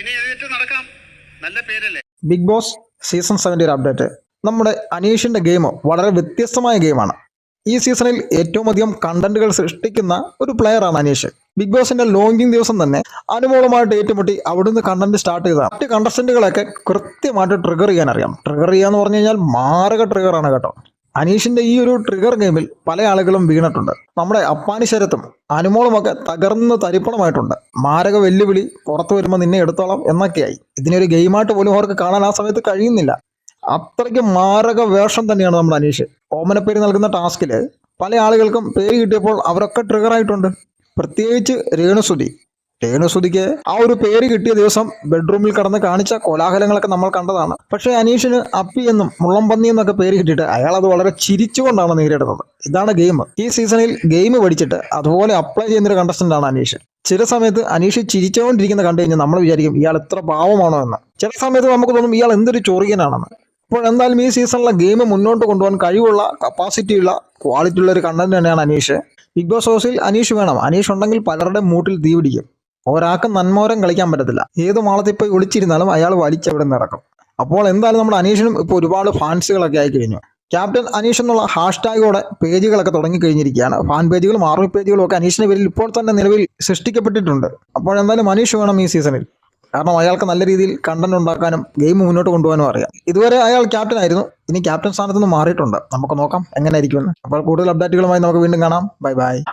ഇനി നടക്കാം. നല്ല പേരല്ലേ? ബിഗ് ബോസ് സീസൺ സെവന്റെ ഒരു അപ്ഡേറ്റ്. നമ്മുടെ അനീഷിന്റെ ഗെയിം വളരെ വ്യത്യസ്തമായ ഗെയിമാണ്. ഈ സീസണിൽ ഏറ്റവും അധികം കണ്ടന്റുകൾ സൃഷ്ടിക്കുന്ന ഒരു പ്ലെയറാണ് അനീഷ്. ബിഗ് ബോസിന്റെ ലോഞ്ചിങ് ദിവസം തന്നെ അനുമോളുമായിട്ട് ഏറ്റുമുട്ടി അവിടുന്ന് കണ്ടന്റ് സ്റ്റാർട്ട് ചെയ്ത മറ്റ് കണ്ടസ്റ്റന്റുകളൊക്കെ കൃത്യമായിട്ട് ട്രിഗർ ചെയ്യാൻ അറിയാം. ട്രിഗർ ചെയ്യാന്ന് പറഞ്ഞു കഴിഞ്ഞാൽ മാരക ട്രിഗറാണ് കേട്ടോ. അനീഷിന്റെ ഈ ഒരു ട്രിഗർ ഗെയിമിൽ പല ആളുകളും വീണിട്ടുണ്ട്. നമ്മുടെ അപ്പാനി ശരത്തും അനുമോളുമൊക്കെ തകർന്ന് തരിപ്പണമായിട്ടുണ്ട്. മാരക വെല്ലുവിളി പുറത്തു വരുമ്പോൾ നിന്നെ എടുത്തോളാം എന്നൊക്കെയായി. ഇതിനൊരു ഗെയിമായിട്ട് പോലും അവർക്ക് കാണാൻ ആ സമയത്ത് കഴിയുന്നില്ല. അത്രയ്ക്ക് മാരക വേഷം തന്നെയാണ് നമ്മുടെ അനീഷ്. ഓമനപ്പേര് നൽകുന്ന ടാസ്കിൽ പല ആളുകൾക്കും പേര് കിട്ടിയപ്പോൾ അവരൊക്കെ ട്രിഗർ ആയിട്ടുണ്ട്. പ്രത്യേകിച്ച് രേണുസുതി. രേണുസുതിക്ക് ആ ഒരു പേര് കിട്ടിയ ദിവസം ബെഡ്റൂമിൽ കടന്ന് കാണിച്ച കോലാഹലങ്ങളൊക്കെ നമ്മൾ കണ്ടതാണ്. പക്ഷേ അനീഷിന് അപ്പി എന്നും മുള്ളംപന്നി എന്നൊക്കെ പേര് കിട്ടിയിട്ട് അയാൾ അത് വളരെ ചിരിച്ചുകൊണ്ടാണ് നേരിടുന്നത്. ഇതാണ് ഗെയിം ഈ സീസണിൽ ഗെയിം പഠിച്ചിട്ട് അതുപോലെ അപ്ലൈ ചെയ്യുന്നൊരു കണ്ടസ്റ്റന്റ് ആണ് അനീഷ്. ചില സമയത്ത് അനീഷ് ചിരിച്ചുകൊണ്ടിരിക്കുന്ന കണ്ടു കഴിഞ്ഞാൽ നമ്മൾ വിചാരിക്കും ഇയാൾ എത്ര പാവമാണോ എന്ന്. ചില സമയത്ത് നമുക്ക് തോന്നും ഇയാൾ എന്തൊരു ചൊറിയനാണെന്ന്. അപ്പോൾ എന്തായാലും ഈ സീസണിലെ ഗെയിം മുന്നോട്ട് കൊണ്ടുപോകാൻ കഴിവുള്ള കപ്പാസിറ്റി ഉള്ള ക്വാളിറ്റി ഉള്ള ഒരു കണ്ടന്റ് തന്നെയാണ് അനീഷ്. ബിഗ് ബോസ് ഹൗസിൽ അനീഷ് വേണം. അനീഷ് ഉണ്ടെങ്കിൽ പലരുടെ മൂട്ടിൽ തീ പിടിക്കും ഒരാൾക്ക് നന്മോരം കളിക്കാൻ പറ്റത്തില്ല. ഏത് മാളത്തിൽ പോയി ഒളിച്ചിരുന്നാലും അയാൾ വലിച്ചവിടെ നിന്ന് ഇറക്കും. അപ്പോൾ എന്തായാലും നമ്മുടെ അനീഷിനും ഇപ്പോൾ ഒരുപാട് ഫാൻസുകളൊക്കെ ആയി കഴിഞ്ഞു. ക്യാപ്റ്റൻ അനീഷ് എന്നുള്ള ഹാഷ്ടാഗോടെ പേജുകളൊക്കെ തുടങ്ങി കഴിഞ്ഞിരിക്കുകയാണ്. ഫാൻ പേജുകളും ആർമി പേജുകളും ഒക്കെ അനീഷിന്റെ പേരിൽ ഇപ്പോൾ തന്നെ നിലവിൽ സൃഷ്ടിക്കപ്പെട്ടിട്ടുണ്ട്. അപ്പോൾ എന്തായാലും അനീഷ് വേണം ഈ സീസണിൽ കാരണം അയാൾക്ക് നല്ല രീതിയിൽ കണ്ടന്റ് ഉണ്ടാക്കാനും ഗെയിം മുന്നോട്ട് കൊണ്ടുപോകാനും അറിയാം. ഇതുവരെ അയാൾ ക്യാപ്റ്റൻ ആയിരുന്നു. ഇനി ക്യാപ്റ്റൻ സ്ഥാനത്ത് നിന്ന് മാറിയിട്ടുണ്ട്. നമുക്ക് നോക്കാം എങ്ങനെ ആയിരിക്കുമെന്ന്. അപ്പോൾ കൂടുതൽ അപ്ഡേറ്റുകളുമായി നമുക്ക് വീണ്ടും കാണാം. Bye bye